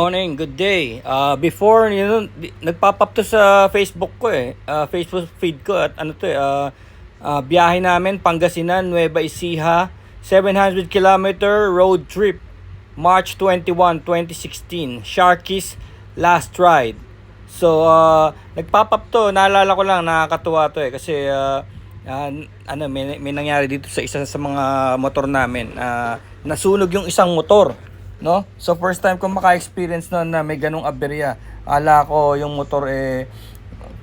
Morning, good day. Uh, before, you know, nagpop up to sa Facebook ko eh. Uh, Facebook feed ko at ano to eh. Uh, uh, biyahe namin, Pangasinan, Nueva Ecija. 700 kilometer road trip. March 21, 2016. Sharkies last ride. So, uh, nagpop up to. Naalala ko lang, nakakatuwa to eh. Kasi, uh, uh, ano, may, may nangyari dito sa isa sa mga motor namin. Uh, nasunog yung isang motor no? So first time ko maka-experience noon na may ganung aberya. Ala ko yung motor eh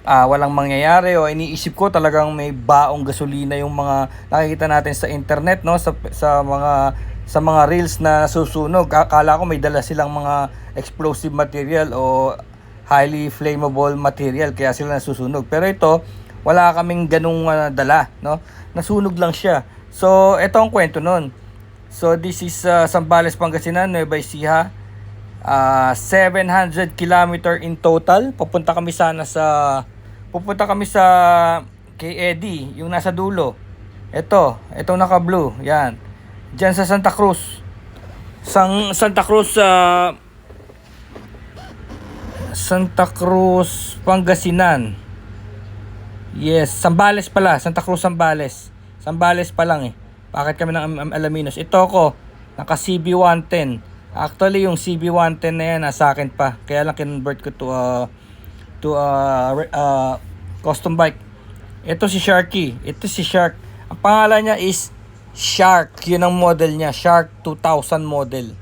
ah, walang mangyayari o iniisip ko talagang may baong gasolina yung mga nakikita natin sa internet no sa sa mga sa mga reels na nasusunog. Akala ko may dala silang mga explosive material o highly flammable material kaya sila nasusunog. Pero ito, wala kaming ganung ah, dala, no? Nasunog lang siya. So, ito ang kwento nun. So this is uh, Sambales, Pangasinan, Nueva Ecija. Uh, 700 kilometer in total. Pupunta kami sana sa pupunta kami sa kay Eddie, yung nasa dulo. Ito, itong naka-blue, yan. Diyan sa Santa Cruz. Sang Santa Cruz sa Santa Cruz, Pangasinan. Yes, Sambales pala, Santa Cruz Sambales. Sambales pa lang eh. Bakit kami ng Am- Am- Alaminos? Ito ko, naka CB110. Actually, yung CB110 na yan, nasa akin pa. Kaya lang kinonvert ko to a, to a, re- a custom bike. Ito si Sharky. Ito si Shark. Ang pangalan niya is Shark. Yun ang model niya. Shark 2000 model.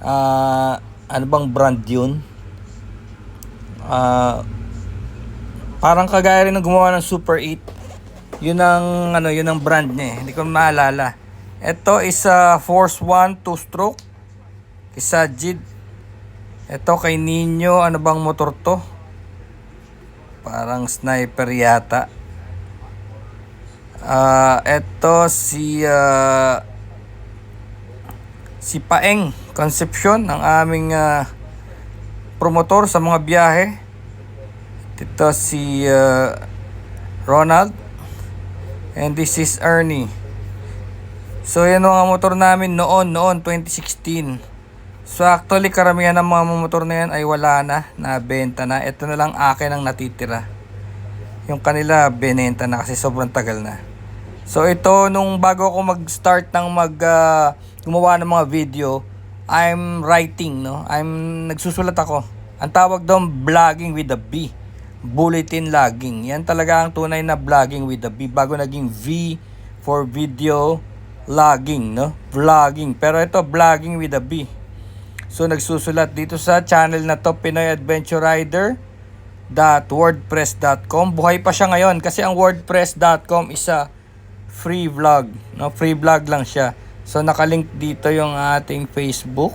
Ah, ano bang brand yun? Ah, parang kagaya rin ng gumawa ng Super 8. Yun ang ano, yun ang brand niya. eh. Hindi ko maalala. Ito is a Force 1 2 stroke. Isa Jid. Ito kay Nino, ano bang motor to? Parang sniper yata. Ah, ito si ah, si Paeng Concepcion ang aming ah, promotor sa mga biyahe. Ito si ah, Ronald. And this is Ernie. So yan mga motor namin noon, noon 2016. So actually karamihan ng mga motor na yan ay wala na, nabenta na. Ito na lang akin ang natitira. Yung kanila benenta na kasi sobrang tagal na. So ito nung bago ako mag-start ng mag ah, gumawa ng mga video, I'm writing, no? I'm nagsusulat ako. Ang tawag doon vlogging with a B. Bulletin logging. Yan talaga ang tunay na vlogging with a B bago naging V for video logging, no? Vlogging. Pero ito vlogging with a B. So nagsusulat dito sa channel na to Pinoy Adventure Rider wordpress.com Buhay pa siya ngayon kasi ang wordpress.com is a free vlog. No, free vlog lang siya. So nakalink dito yung ating Facebook.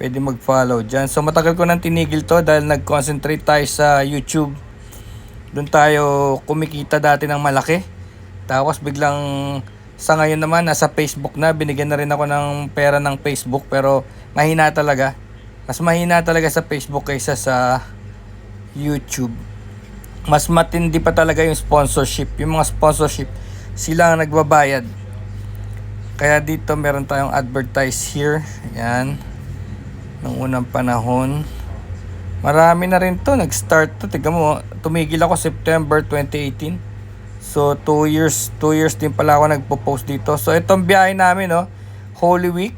Pwede mag-follow diyan. So matagal ko nang tinigil to dahil nag-concentrate tayo sa YouTube. Doon tayo kumikita dati ng malaki. Tapos biglang sa ngayon naman nasa Facebook na. Binigyan na rin ako ng pera ng Facebook pero mahina talaga. Mas mahina talaga sa Facebook kaysa sa YouTube. Mas matindi pa talaga yung sponsorship. Yung mga sponsorship, sila ang nagbabayad. Kaya dito meron tayong advertise here. Yan. Nung unang panahon. Marami na rin to. Nag-start to. Tignan mo, tumigil ako September 2018. So, 2 years, 2 years din pala ako nagpo-post dito. So, itong biyahe namin, no, Holy Week.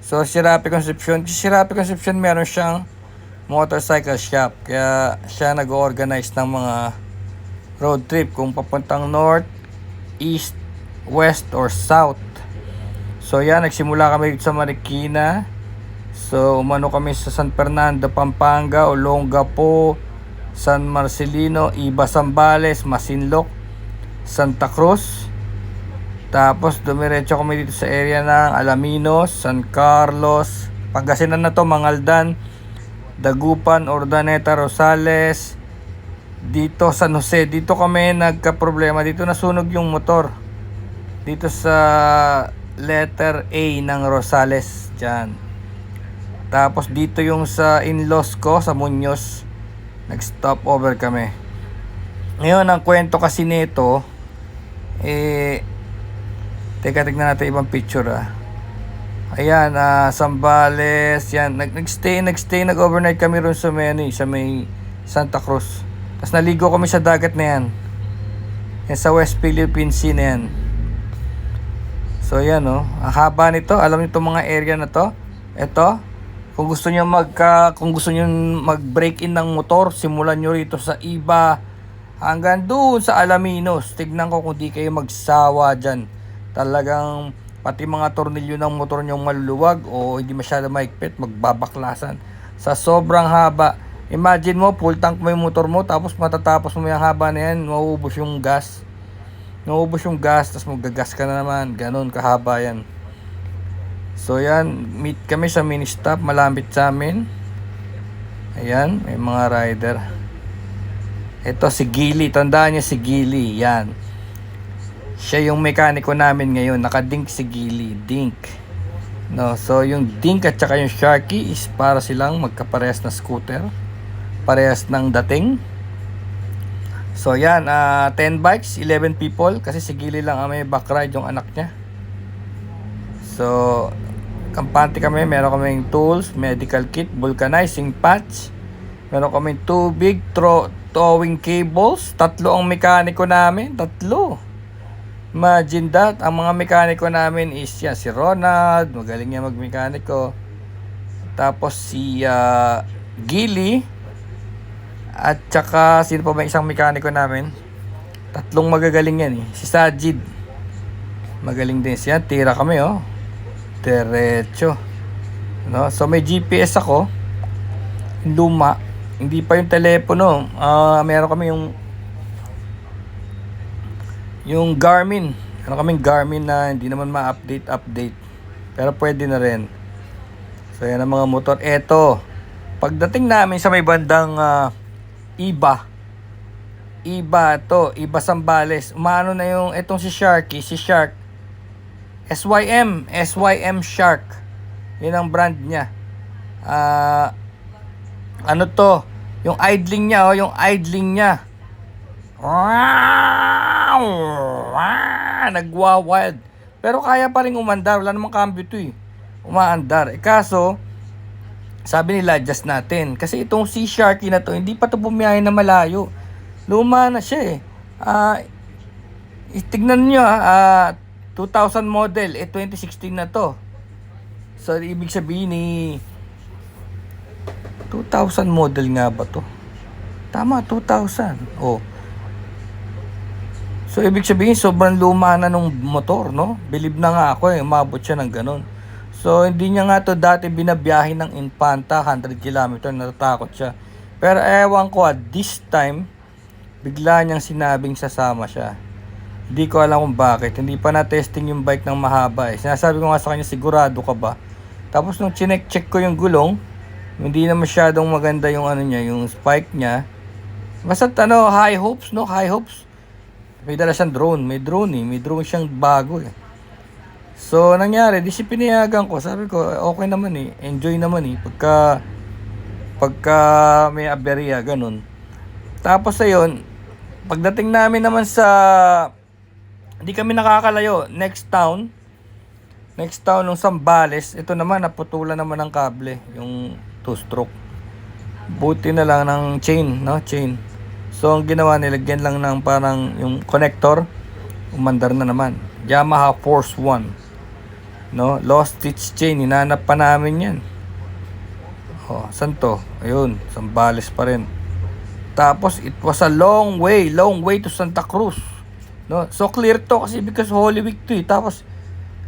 So, Sirapi Concepcion. Kasi Sirapi Concepcion meron siyang motorcycle shop. Kaya siya nag-organize ng mga road trip kung papuntang north, east, west, or south. So yan, nagsimula kami sa Marikina. So umano kami sa San Fernando, Pampanga, Olongapo, San Marcelino, Iba Zambales, Masinloc, Santa Cruz. Tapos dumiretso kami dito sa area ng Alaminos, San Carlos, Pangasinan na to, Mangaldan, Dagupan, Ordaneta, Rosales, dito San Jose, dito kami nagka-problema, dito nasunog yung motor. Dito sa letter A ng Rosales, dyan. Tapos dito yung sa in-laws ko, sa Muñoz, nag-stop over kami. Ngayon, ang kwento kasi nito, eh, teka, tignan natin ibang picture ah. Ayan, ah, Sambales, yan. Nag nagstay, nagstay, nag-overnight kami ron sa may, ano, sa may Santa Cruz. Tapos naligo kami sa dagat na yan. Yan sa West Philippine Sea na yan. So yan oh, ang haba nito. Alam niyo itong mga area na to? Ito. Kung gusto niyo magka kung gusto niyo mag-break in ng motor, simulan niyo rito sa Iba hanggang doon sa Alaminos. Tignan ko kung di kayo magsawa diyan. Talagang pati mga tornilyo ng motor niyo maluluwag o hindi masyado maigpit, magbabaklasan. Sa sobrang haba. Imagine mo, full tank mo yung motor mo, tapos matatapos mo yung haba na yan, mauubos yung gas. Naubos yung gas, tapos magagas ka na naman. Ganon kahaba yan. So yan, meet kami sa mini stop, malapit sa amin. Ayan, may mga rider. Ito si Gili, tandaan niyo si Gili, yan. Siya yung mekaniko namin ngayon, nakadink si Gili, dink. No, so yung dink at saka yung Sharky is para silang magkaparehas na scooter. Parehas ng dating. So yan, ah 10 bikes, 11 people kasi si Gili lang ang may back ride yung anak niya. So, kampante kami, meron kaming tools, medical kit, vulcanizing patch. Meron kaming tubig, tro towing cables. Tatlo ang mekaniko namin, tatlo. Imagine that, ang mga mekaniko namin is yan, si Ronald, magaling niya magmekaniko. Tapos si ah, Gili, at saka, sino pa ba isang mekaniko namin? Tatlong magagaling yan eh. Si Sajid. Magaling din siya. Tira kami oh. Diretso. No? So may GPS ako. Luma. Hindi pa yung telepono. Ah, meron kami yung yung Garmin. Meron kaming Garmin na hindi naman ma-update update. Pero pwede na rin. So yan ang mga motor. Eto. Pagdating namin sa may bandang ah, Iba. Iba to, Iba Sambales. Umano na yung etong si Sharky, si Shark. SYM, SYM Shark. Yun ang brand niya. Ah ano to? Yung idling niya, oh, yung idling niya. Wow! Nagwa-wild. Pero kaya pa rin umandar. Wala namang cambio to eh. Umaandar. Eh kaso, sabi nila, adjust natin. Kasi itong Sea Sharky na to, hindi pa to bumiyahe na malayo. Luma na siya eh. Ah, tignan nyo ah, ah, 2000 model, eh 2016 na to. So, ibig sabihin ni 2000 model nga ba to? Tama, 2000. Oh. So, ibig sabihin, sobrang luma na nung motor, no? Believe na nga ako eh, umabot siya ng ganun. So, hindi niya nga to dati binabiyahe ng Infanta, 100 km, natatakot siya. Pero ewan ko, at this time, bigla niyang sinabing sasama siya. Hindi ko alam kung bakit. Hindi pa na-testing yung bike ng mahaba eh. Sinasabi ko nga sa kanya, sigurado ka ba? Tapos nung chinek-check ko yung gulong, hindi na masyadong maganda yung ano niya, yung spike niya. Basta ano, high hopes, no? High hopes. May dala siyang drone. May drone eh. May drone siyang bago eh. So, nangyari, di si pinayagan ko. Sabi ko, okay naman eh. Enjoy naman eh. Pagka, pagka may aberya, ganun. Tapos ayun, pagdating namin naman sa, hindi kami nakakalayo. Next town, next town ng Sambales, ito naman, naputulan naman ng kable. Yung two-stroke. Buti na lang ng chain, no? Chain. So, ang ginawa, nilagyan lang ng parang yung connector, umandar na naman. Yamaha Force 1. No? Lost stitch chain, hinanap pa namin yan. Oh, saan to? Ayun, Sambales pa rin. Tapos, it was a long way, long way to Santa Cruz. No? So, clear to kasi because Holy Week to eh. Tapos,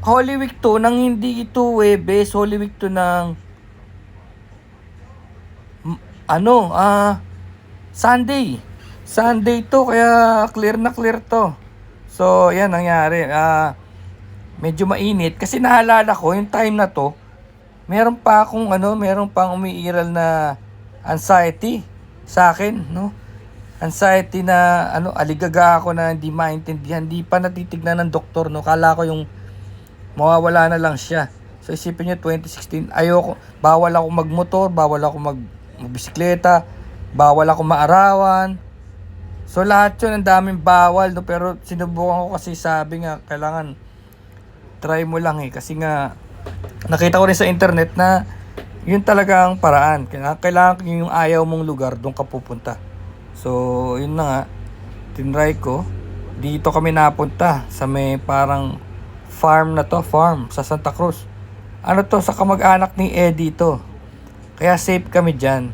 Holy Week to, nang hindi ito Webes, Holy Week to ng ano, ah, Sunday. Sunday to, kaya clear na clear to. So, yan nangyari. Ah, medyo mainit kasi naalala ko yung time na to, meron pa akong ano, meron pang umiiral na anxiety sa akin, no? Anxiety na ano, aligaga ako na hindi maintindihan, hindi pa natitignan ng doktor, no? Kala ko yung mawawala na lang siya. So isipin niyo 2016, ayoko, bawal ako magmotor, bawal ako mag magbisikleta, bawal ako maarawan. So lahat 'yun ang daming bawal, no? pero sinubukan ko kasi sabi nga kailangan try mo lang eh kasi nga nakita ko rin sa internet na yun talaga ang paraan. Kailangan, yung ayaw mong lugar, doon ka pupunta. So, yun na nga. Tinry ko. Dito kami napunta sa may parang farm na to, farm sa Santa Cruz. Ano to, sa kamag-anak ni Eddie to. Kaya safe kami dyan.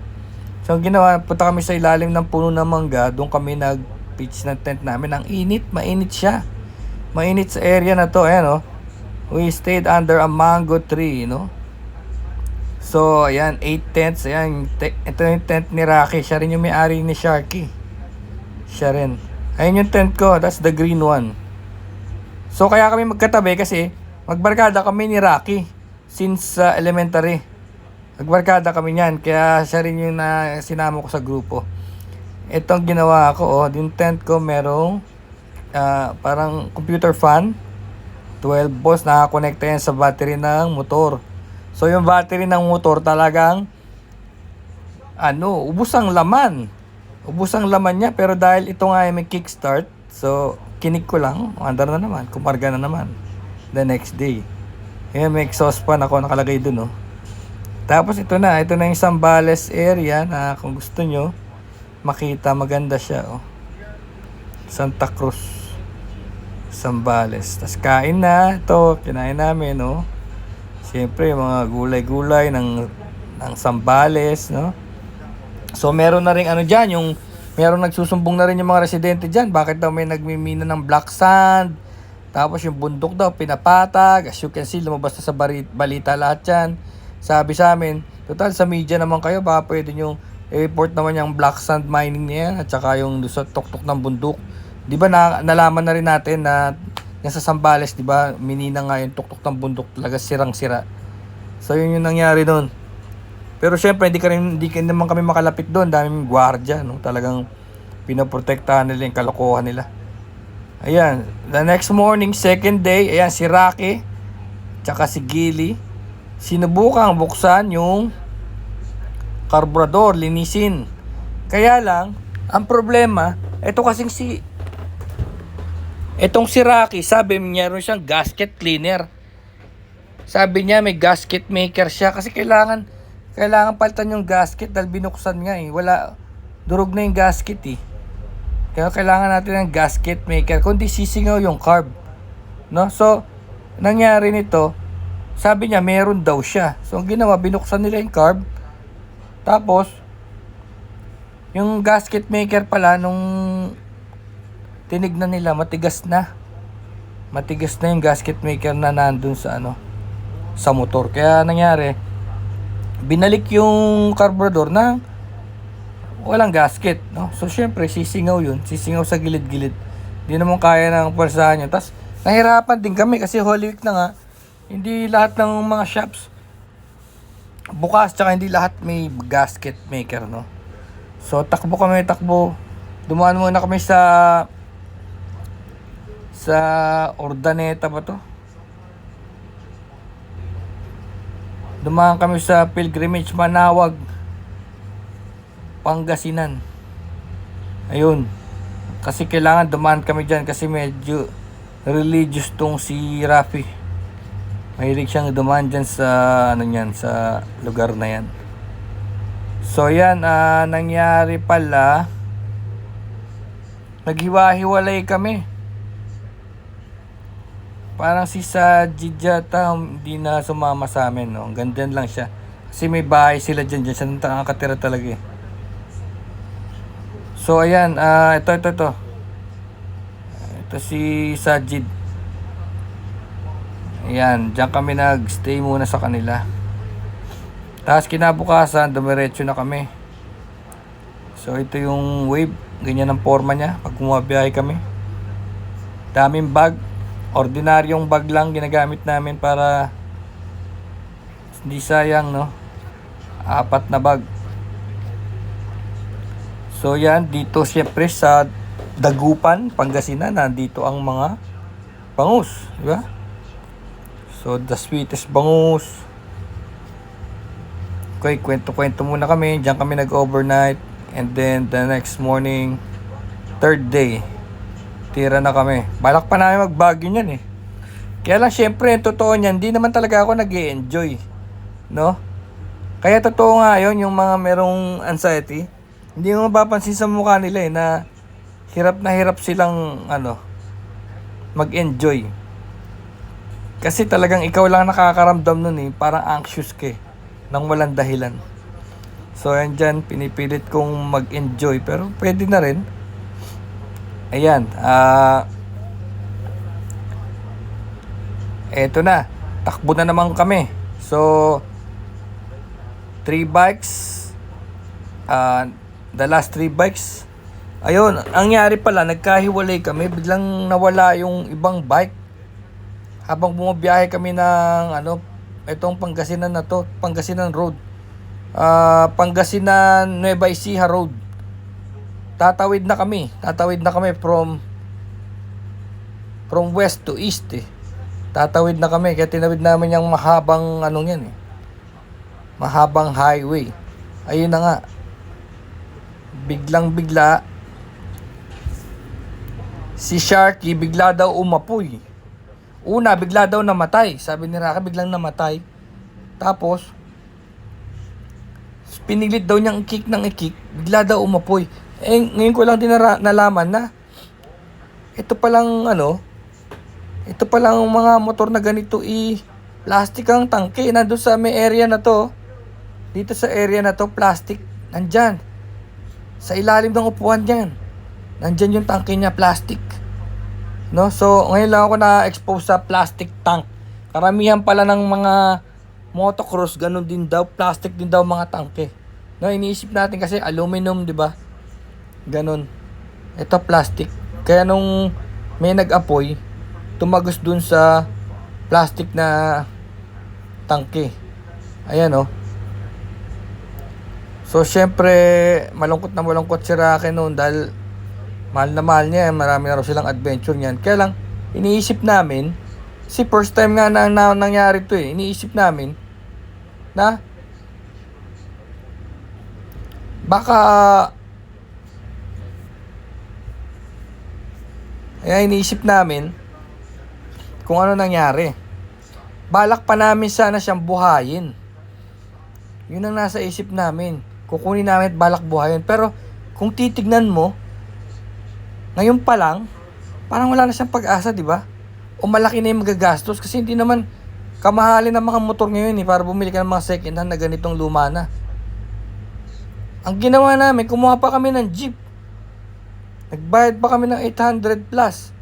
So, ang ginawa, punta kami sa ilalim ng puno ng mangga. Doon kami nag-pitch ng tent namin. Ang init, mainit siya. Mainit sa area na to. Ayan, oh. We stayed under a mango tree, you know. So, ayan, 8 tents. Ayan, ito yung tent ni Rocky. Siya rin yung may-ari ni Sharky. Siya rin. Ayun yung tent ko. That's the green one. So, kaya kami magkatabi kasi magbarkada kami ni Rocky since uh, elementary. Magbarkada kami niyan. Kaya siya rin yung na sinama ko sa grupo. Itong ginawa ko, oh, yung tent ko merong ah, parang computer fan. 12 volts nakakonekta yan sa battery ng motor. So yung battery ng motor talagang ano, ubos ang laman. Ubos ang laman niya pero dahil ito nga ay may kickstart, so kinig ko lang, andar na naman, kumarga na naman. The next day. Kaya may exhaust fan ako nakalagay dun, oh. Tapos ito na, ito na yung Sambales area na kung gusto nyo makita, maganda siya, oh. Santa Cruz. Sambales. Tapos kain na, ito, kinain namin, oh. Siyempre, mga gulay-gulay ng, ng Sambales, no? So, meron na rin ano dyan, yung meron nagsusumbong na rin yung mga residente dyan. Bakit daw may nagmimina ng black sand? Tapos yung bundok daw, pinapatag. As you can see, lumabas na sa balita lahat yan. Sabi sa amin, total sa media naman kayo, baka pwede nyo i-report naman yung black sand mining niya at saka yung sa tuktok ng bundok. Di ba na, nalaman na rin natin na yan sa Sambales, di ba, minina nga yung tuktok ng bundok talaga sirang-sira. So yun yung nangyari doon. Pero syempre, hindi, ka rin, hindi ka naman kami makalapit doon. Daming gwardiya, no? Talagang pinoprotektahan nila yung kalokohan nila. Ayan, the next morning, second day, ayan si Rocky, tsaka si Gilly, sinubukang buksan yung carburetor, linisin. Kaya lang, ang problema, ito kasing si, itong si Rocky, sabi niya rin siyang gasket cleaner. Sabi niya may gasket maker siya kasi kailangan kailangan palitan yung gasket dahil binuksan nga eh. Wala durog na yung gasket eh. Kaya kailangan natin ng gasket maker kundi sisingaw yung carb. No? So, nangyari nito, sabi niya meron daw siya. So, ang ginawa, binuksan nila yung carb. Tapos, yung gasket maker pala, nung tinignan nila, matigas na. Matigas na yung gasket maker na nandun sa ano, sa motor. Kaya nangyari, binalik yung carburetor na walang gasket, no? So, syempre, sisingaw yun. Sisingaw sa gilid-gilid. Hindi naman kaya ng pwersahan yun. Tapos, nahirapan din kami kasi Holy Week na nga. Hindi lahat ng mga shops bukas, tsaka hindi lahat may gasket maker, no? So, takbo kami, takbo. Dumaan muna kami sa sa Ordaneta ba to? Dumaan kami sa pilgrimage Manawag, Pangasinan. Ayun. Kasi kailangan dumaan kami dyan kasi medyo religious tong si Rafi. Mahilig siyang dumaan dyan sa ano yan, sa lugar na yan. So yan, ah, nangyari pala, naghiwa-hiwalay kami. Parang si sa Jijata, hindi na sumama sa amin, no? Hanggang dyan lang siya. Kasi may bahay sila dyan, dyan siya nakakatira talaga eh. So ayan, ah, ito, ito, ito. Ito si Sajid. Ayan, dyan kami nag-stay muna sa kanila. Tapos kinabukasan, dumiretso na kami. So ito yung wave, ganyan ang forma niya pag bumabiyahe kami. Daming bag, ordinaryong bag lang ginagamit namin para hindi sayang no. Apat na bag. So yan, dito siyempre sa Dagupan, Pangasinan, nandito ang mga bangus, di ba? So the sweetest bangus. Okay, kwento-kwento muna kami. Diyan kami nag-overnight. And then the next morning, third day, tira na kami. Balak pa namin mag-Baguio niyan eh. Kaya lang syempre, yung totoo niyan, hindi naman talaga ako nag enjoy No? Kaya totoo nga yun, yung mga merong anxiety, hindi mo mapapansin sa mukha nila eh, na hirap na hirap silang, ano, mag-enjoy. Kasi talagang ikaw lang nakakaramdam nun eh, parang anxious ka eh, nang walang dahilan. So, yan dyan, pinipilit kong mag-enjoy, pero pwede na rin. Ayan, ah... eto na, takbo na naman kami. So, three bikes, uh, the last three bikes, ayun, ang nangyari pala, nagkahiwalay kami, biglang nawala yung ibang bike. Habang bumabiyahe kami ng, ano, itong Pangasinan na to, Pangasinan Road. Ah, Pangasinan Nueva Ecija Road. Tatawid na kami, tatawid na kami from from west to east eh. Tatawid na kami, kaya tinawid namin yung mahabang anong yan eh. Mahabang highway. Ayun na nga. Biglang bigla, si Sharky bigla daw umapoy. Una, bigla daw namatay. Sabi ni Raka, biglang namatay. Tapos, pinilit daw niyang i-kick ng i-kick, bigla daw umapoy. Eh, ngayon ko lang din nara- nalaman na, ito palang ano, ito palang mga motor na ganito i plastic ang tangke. Nandun sa may area na to, dito sa area na to, plastic, nandyan. Sa ilalim ng upuan dyan. Nandyan yung tangke niya, plastic. No? So, ngayon lang ako na-expose sa plastic tank. Karamihan pala ng mga motocross, ganun din daw, plastic din daw mga tangke. No, iniisip natin kasi aluminum, 'di ba? Ganun. Ito plastic. Kaya nung may nag-apoy, tumagos dun sa plastic na tangke. Ayan oh. So, syempre, malungkot na malungkot si Rocky noon dahil mahal na mahal niya. Marami na raw silang adventure niyan. Kaya lang, iniisip namin, si first time nga na, na nangyari to eh, iniisip namin na baka kaya iniisip namin kung ano nangyari. Balak pa namin sana siyang buhayin. Yun ang nasa isip namin. Kukunin namin at balak buhayin. Pero kung titignan mo, ngayon pa lang, parang wala na siyang pag-asa, di ba? O malaki na yung magagastos kasi hindi naman kamahalin ng mga motor ngayon eh para bumili ka ng mga second hand na ganitong luma na. Ang ginawa namin, kumuha pa kami ng jeep. Nagbayad pa kami ng 800 plus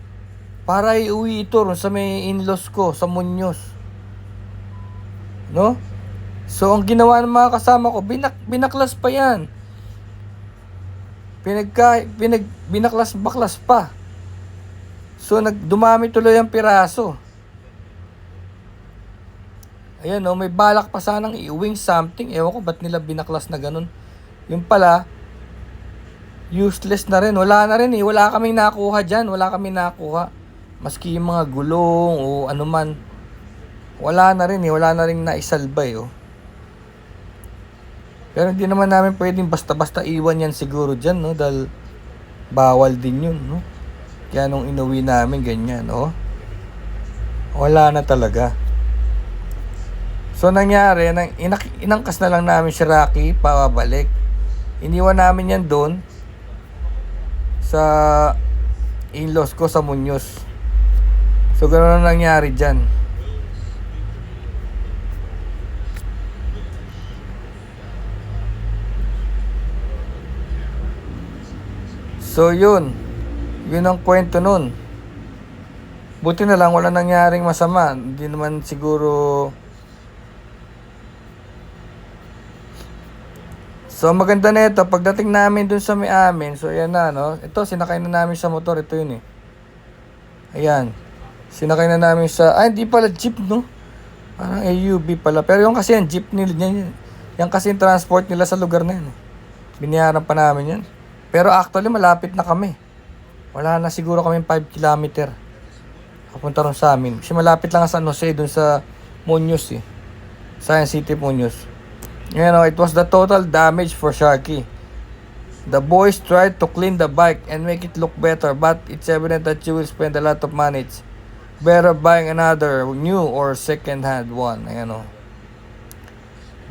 para iuwi ito sa may in-laws ko sa Muñoz. No? So, ang ginawa ng mga kasama ko, binak binaklas pa yan. Pinagka, pinag, binaklas-baklas pa. So, nagdumami tuloy ang piraso. Ayan, no, may balak pa sanang iuwing something. Ewan ko ba't nila binaklas na ganun. Yung pala, useless na rin. Wala na rin eh. Wala kaming nakuha dyan. Wala kaming nakuha. Maski yung mga gulong o ano man. Wala na rin eh. Wala na rin naisalbay oh. Pero hindi naman namin pwedeng basta-basta iwan yan siguro dyan, no? Dahil bawal din yun, no? Kaya nung inuwi namin, ganyan, oh. Wala na talaga. So, nangyari, nang, inak, inangkas na lang namin si Rocky, pabalik. Iniwan namin yan doon sa in-laws ko sa Muñoz. So, gano'n na nangyari dyan. So, yun. Yun ang kwento nun. Buti na lang, wala nangyaring masama. Hindi naman siguro... So, maganda na ito. Pagdating namin dun sa may amin, so ayan na, no? Ito, sinakay na namin sa motor. Ito yun eh. Ayan. Sinakay na namin sa... Ay, hindi pala jeep, no? Parang AUV pala. Pero yung kasi yung jeep nila, yan, yan kasi yung transport nila sa lugar na yun. eh. Biniyaran pa namin yan. Pero actually, malapit na kami. Wala na siguro kami 5 kilometer. Papunta ron sa amin. Kasi malapit lang sa San Jose, dun sa Muñoz eh. Science City, Muñoz. You know, it was the total damage for Sharky. The boys tried to clean the bike and make it look better, but it's evident that you will spend a lot of money. Better buying another new or second hand one. Ayan o.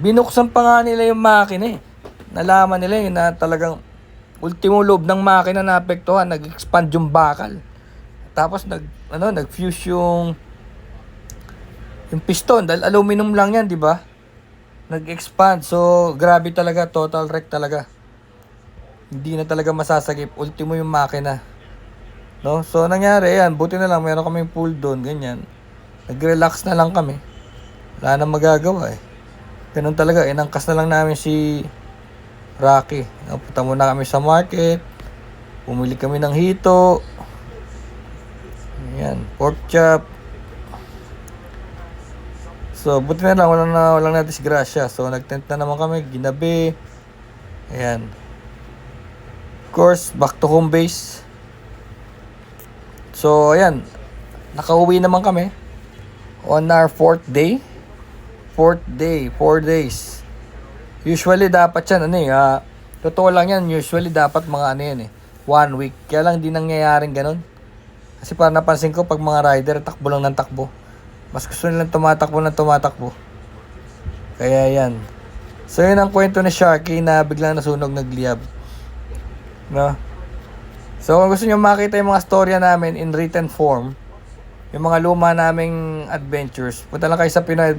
Binuksan pa nga nila yung makina eh. Nalaman nila yun na talagang ultimo loob ng makina na apektuhan, nag-expand yung bakal. Tapos nag ano, nag-fuse yung yung piston dahil aluminum lang yan, di ba? Nag-expand. So, grabe talaga, total wreck talaga. Hindi na talaga masasagip. Ultimo yung makina. No? So, nangyari yan. Buti na lang, meron kaming pool doon, ganyan. Nag-relax na lang kami. Wala na magagawa eh. Ganun talaga, inangkas na lang namin si Rocky. Punta muna kami sa market. Bumili kami ng hito. Ayan, pork chop. So, buti na lang, walang, na, walang na disgrasya. So, nag-tent na naman kami, ginabi. Ayan. Of course, back to home base. So, ayan. Nakauwi naman kami. On our fourth day. Fourth day, four days. Usually, dapat yan, ano eh, ah, totoo lang yan, usually dapat mga ano yan eh, one week. Kaya lang di nangyayaring ganun. Kasi parang napansin ko, pag mga rider, takbo lang ng takbo. Mas gusto nilang tumatakbo ng tumatakbo. Kaya yan. So yun ang kwento ni Sharky na biglang nasunog nagliyab. No? So kung gusto niyo makita yung mga storya namin in written form, yung mga luma naming adventures, punta lang kayo sa Pinoy